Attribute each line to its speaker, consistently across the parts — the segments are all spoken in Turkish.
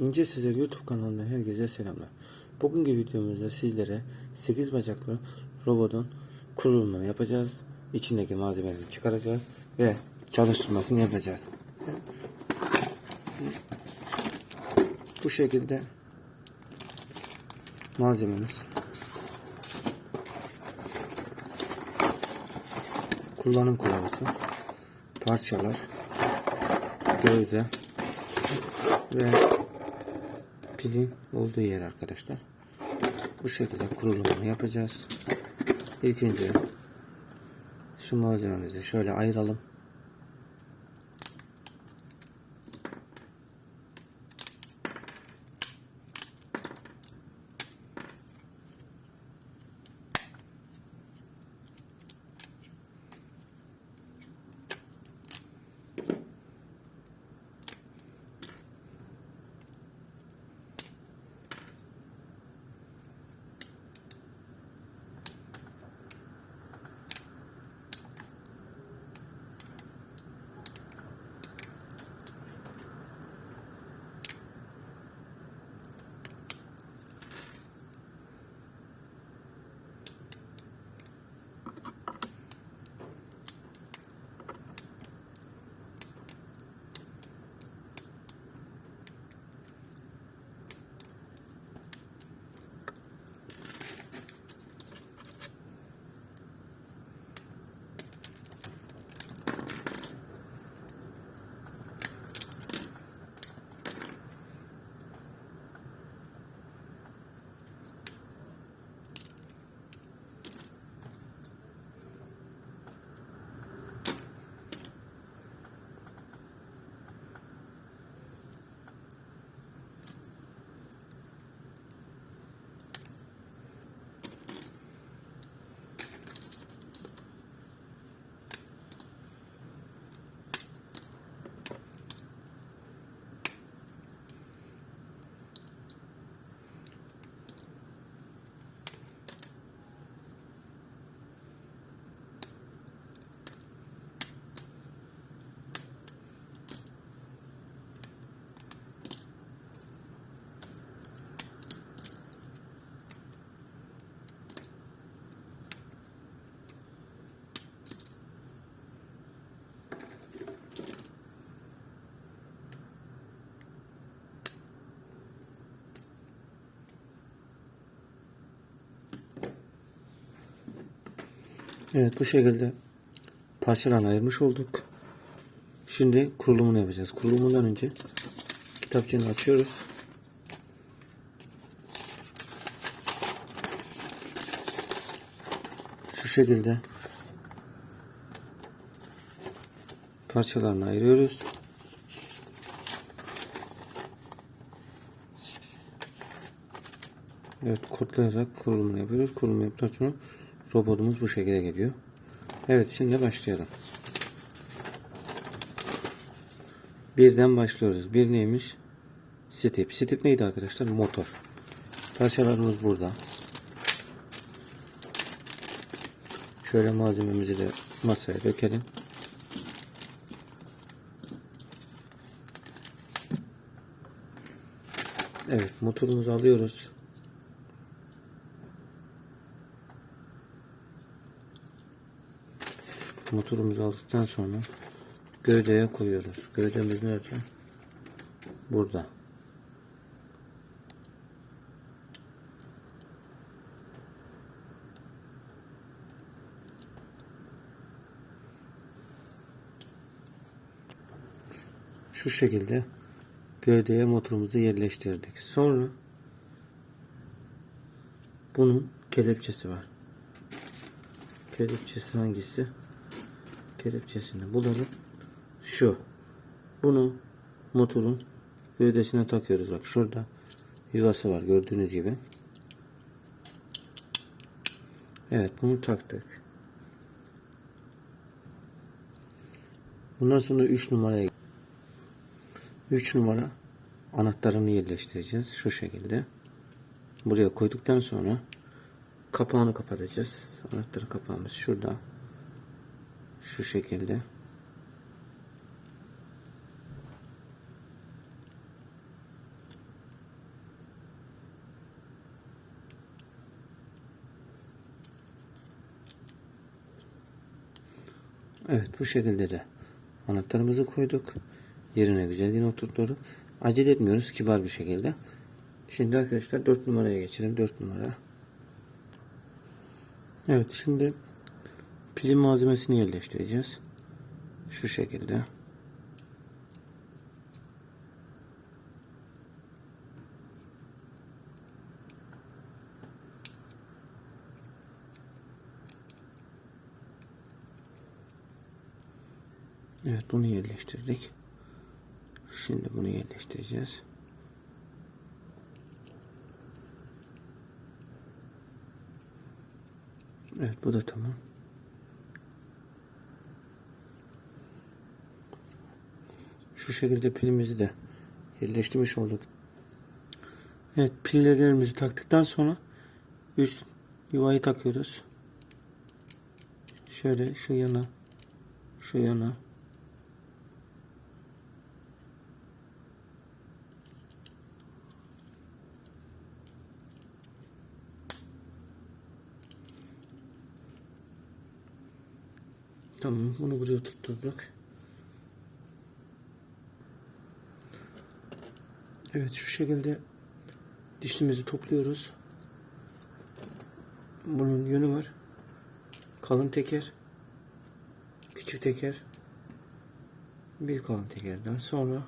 Speaker 1: İnce Sezer YouTube kanalından herkese selamlar. Bugünkü videomuzda sizlere 8 bacaklı robotun kurulumunu yapacağız. İçindeki malzemeleri çıkaracağız ve çalıştırmasını yapacağız. Bu şekilde malzememiz kullanım kılavuzu parçalar gövde ve pilin olduğu yer arkadaşlar. Bu şekilde kurulumunu yapacağız. İlk önce şu malzememizi şöyle ayıralım. Evet bu şekilde parçalarına ayırmış olduk. Şimdi kurulumunu yapacağız. Kurulumundan önce kitapçığını açıyoruz. Şu şekilde parçalarını ayırıyoruz. Evet kurtlayarak kurulumunu yapıyoruz. Kurulum yaptıktan sonra robotumuz bu şekilde geliyor. Evet şimdi başlayalım. Birden başlıyoruz. Bir neymiş? Step. Step neydi arkadaşlar? Motor. Parçalarımız burada. Şöyle malzememizi de masaya dökelim. Evet motorumuzu alıyoruz. Motorumuzu aldıktan sonra gövdeye koyuyoruz. Gövdemiz nerede? Burada. Şu şekilde gövdeye motorumuzu yerleştirdik. Sonra bunun kelepçesi var. Kelepçesi hangisi? Kelepçesini bulalım. Şu. Bunu motorun gövdesine takıyoruz. Bak şurada yuvası var gördüğünüz gibi. Evet bunu taktık. Bundan sonra 3 numaraya 3 numara anahtarını yerleştireceğiz. Şu şekilde. Buraya koyduktan sonra kapağını kapatacağız. Anahtarı kapağımız şurada. Şu şekilde. Evet bu şekilde de anahtarımızı koyduk. Yerine güzel yine oturttuk. Acele etmiyoruz kibar bir şekilde. Şimdi arkadaşlar 4 numaraya geçelim. 4 numara. Evet şimdi pilin malzemesini yerleştireceğiz. Şu şekilde. Evet bunu yerleştirdik. Şimdi bunu yerleştireceğiz. Evet bu da tamam. Şu şekilde pilimizi de yerleştirmiş olduk. Evet pillerimizi taktıktan sonra üst yuvayı takıyoruz. Şöyle şu yana şu yana Tamam bunu buraya tutturduk. Evet şu şekilde dişlimizi topluyoruz. Bunun yönü var. Kalın teker. Küçük teker. Bir kalın tekerden sonra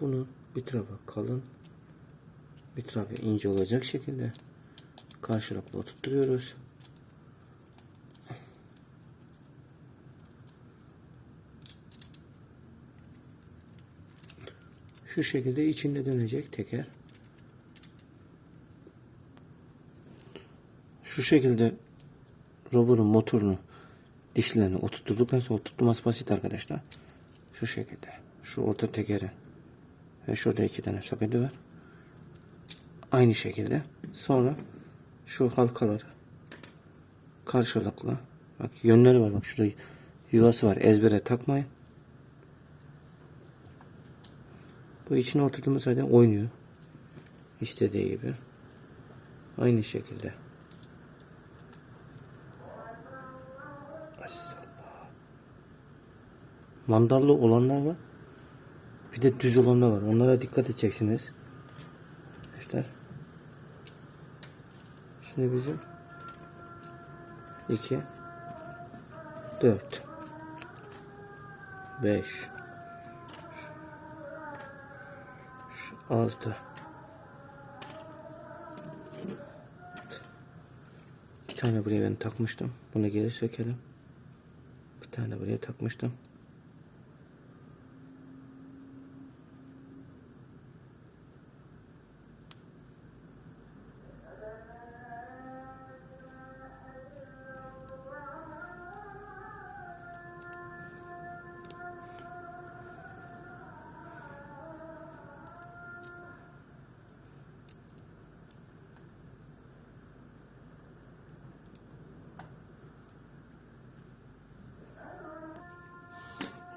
Speaker 1: bunu bir tarafa kalın bir tarafa ince olacak şekilde karşılıklı oturtturuyoruz. Şu şekilde içinde dönecek teker. Şu şekilde robotun motorunu dişlerini oturtturduktan sonra oturtması basit arkadaşlar. Şu şekilde. Şu orta tekeri ve şurada iki tane soketi var. Aynı şekilde. Sonra şu halkaları karşılıklı. Bak yönleri var. Bak şurada yuvası var. Ezbere takmayın. Bu içine oturduğumuz zaten oynuyor. İstediği gibi. Aynı şekilde. Mandallı olanlar var. Bir de düz olanlar var. Onlara dikkat edeceksiniz. Arkadaşlar. Şimdi bizim 2 4 5 6 Bir tane buraya ben takmıştım. Bunu geri sökelim. Bir tane buraya takmıştım.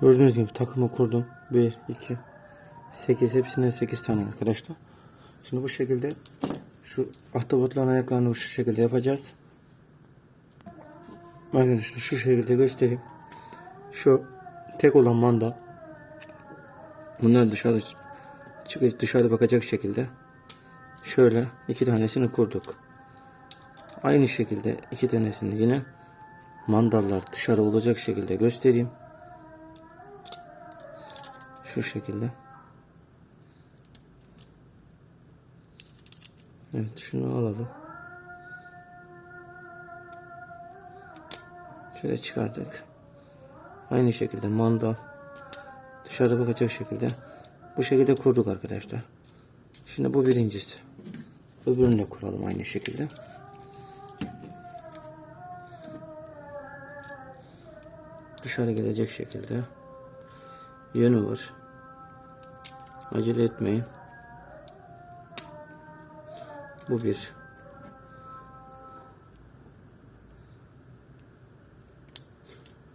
Speaker 1: Gördüğünüz gibi takımı kurdum. 1, 2, 8 hepsinden 8 tane arkadaşlar. Şimdi bu şekilde şu ahtapotların ayaklarını bu şekilde yapacağız. Arkadaşlar şu şekilde göstereyim. Şu tek olan manda bunlar dışarı çıkış dışarı bakacak şekilde şöyle iki tanesini kurduk. Aynı şekilde iki tanesini yine mandallar dışarı olacak şekilde göstereyim. Şu şekilde. Evet şunu alalım. Şöyle çıkardık. Aynı şekilde mandal dışarı bakacak şekilde bu şekilde kurduk arkadaşlar. Şimdi bu birincisi. Öbürünü de kuralım aynı şekilde. Dışarı gelecek şekilde yönü var. Acele etmeyin. Bu bir.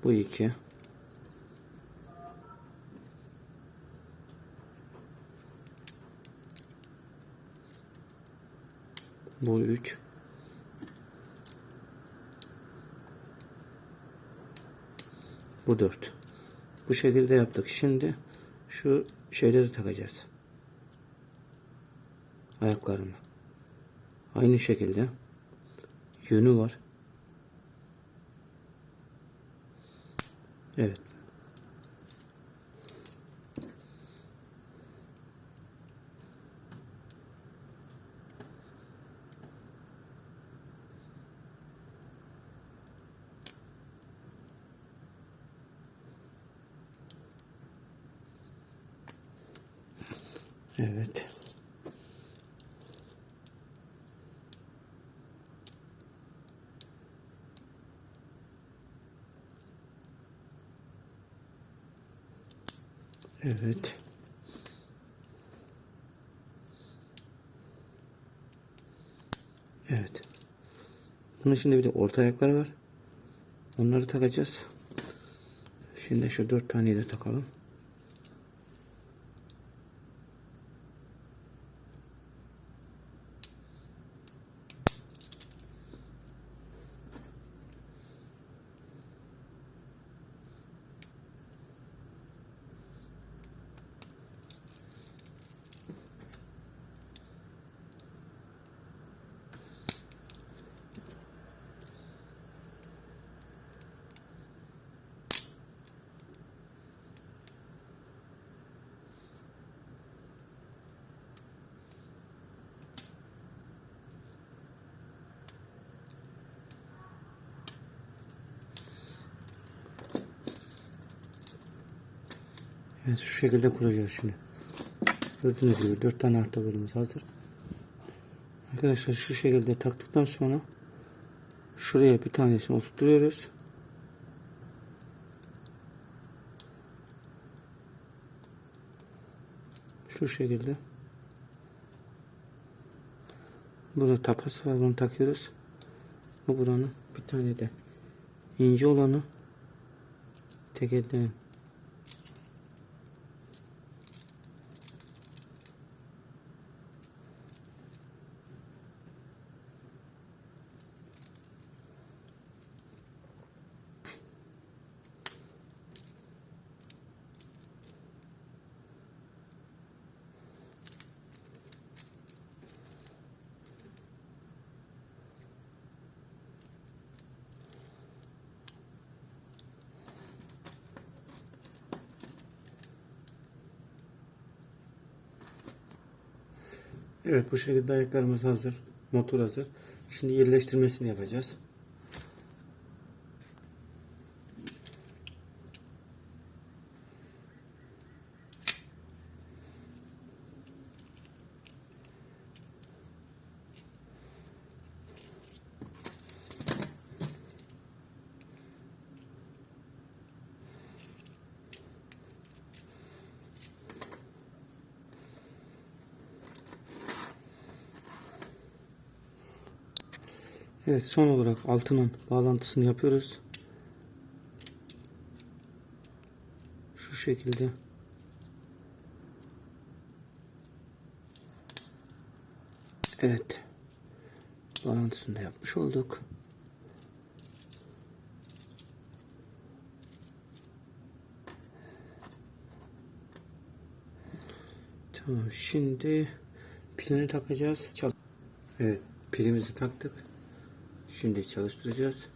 Speaker 1: Bu iki. Bu üç. Bu 4. Bu şekilde yaptık. Şimdi şu şeyleri takacağız. Ayaklarını. Aynı şekilde yönü var. Evet. Evet. Evet. Evet. Bunun şimdi bir de orta ayakları var. Onları takacağız. Şimdi şu dört taneyi de takalım. Evet şu şekilde kuracağız şimdi. Gördüğünüz gibi dört tane arta bölümümüz hazır. Arkadaşlar şu şekilde taktıktan sonra şuraya bir tanesini oturtuyoruz. Şu şekilde. Burada tapası var bunu takıyoruz. Bu buranın bir tane de ince olanı tek elden Evet bu şekilde ayaklarımız hazır. Motor hazır. Şimdi yerleştirmesini yapacağız. Evet son olarak altının bağlantısını yapıyoruz. Şu şekilde. Evet. Bağlantısını da yapmış olduk. Tamam şimdi pilini takacağız. Çal evet pilimizi taktık. Şimdi çalıştıracağız.